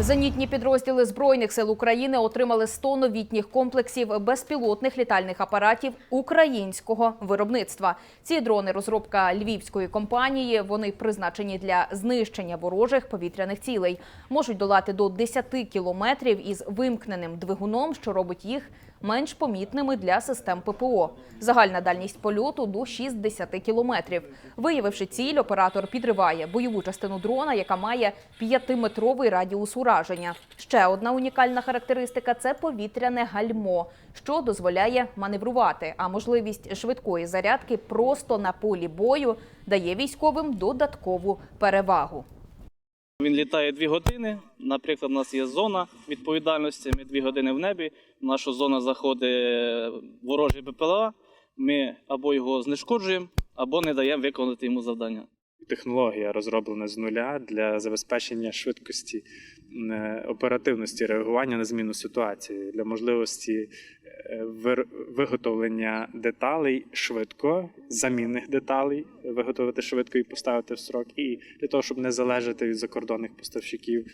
Зенітні підрозділи збройних сил України отримали 100 новітніх комплексів безпілотних літальних апаратів українського виробництва. Ці дрони розробка львівської компанії. Вони призначені для знищення ворожих повітряних цілей. Можуть долати до 10 кілометрів із вимкненим двигуном, що робить їх менш помітними для систем ППО. Загальна дальність польоту до 60 кілометрів. Виявивши ціль, оператор підриває бойову частину дрона, яка має 5-метровий радіус ураження. Ще одна унікальна характеристика це повітряне гальмо, що дозволяє маневрувати. А можливість швидкої зарядки просто на полі бою дає військовим додаткову перевагу. Він літає дві години. Наприклад, у нас є зона відповідальності. Ми дві години в небі. В нашу зону заходить ворожий БПЛА. Ми або його знешкоджуємо, або не даємо виконати йому завдання. Технологія розроблена з нуля для забезпечення швидкості е, оперативності реагування на зміну ситуації, для можливості е, виготовлення деталей швидко, замінних деталей виготовити швидко і поставити в срок, і для того, щоб не залежати від закордонних поставщиків.